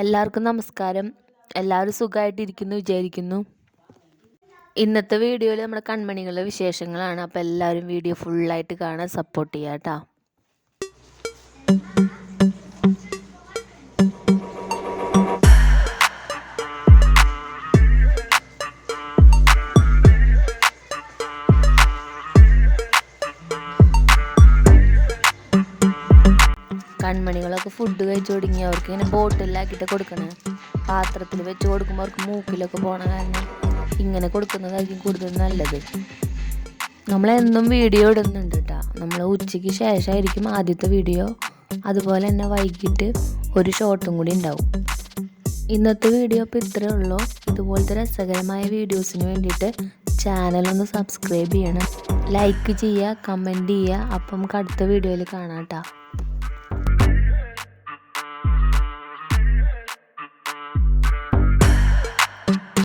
എല്ലാവർക്കും നമസ്കാരം. എല്ലാവരും സുഖമായിട്ടിരിക്കുന്നു വിചാരിക്കുന്നു. ഇന്നത്തെ വീഡിയോയിൽ നമ്മുടെ കൺമണികളുടെ വിശേഷങ്ങളാണ്. അപ്പോൾ എല്ലാവരും വീഡിയോ ഫുള്ളായിട്ട് കാണാൻ സപ്പോർട്ട് ചെയ്യാം കേട്ടോ കൺമണികളൊക്കെ ഫുഡ് കഴിച്ചു തുടങ്ങി അവർക്ക് ഇങ്ങനെ ബോട്ടിലാക്കിയിട്ട് കൊടുക്കണേ. പാത്രത്തിൽ വെച്ച് കൊടുക്കുമ്പോൾ അവർക്ക് മൂക്കിലൊക്കെ പോണ കാരണം ഇങ്ങനെ കൊടുക്കുന്നതായിരിക്കും കൂടുതൽ നല്ലത്. നമ്മളെന്നും വീഡിയോ ഇടുന്നുണ്ട് കേട്ടോ നമ്മൾ ഉച്ചയ്ക്ക് ശേഷമായിരിക്കും ആദ്യത്തെ വീഡിയോ അതുപോലെ തന്നെ വൈകിട്ട് ഒരു ഷോട്ടും കൂടി ഉണ്ടാവും. ഇന്നത്തെ വീഡിയോ ഇപ്പോൾ ഇത്രയേ ഉള്ളൂ. ഇതുപോലത്തെ രസകരമായ വീഡിയോസിന് വേണ്ടിയിട്ട് ചാനലൊന്ന് സബ്സ്ക്രൈബ് ചെയ്യണം. ലൈക്ക് ചെയ്യുക കമന്റ് ചെയ്യുക. അപ്പം അടുത്ത വീഡിയോയിൽ കാണാം കേട്ടോ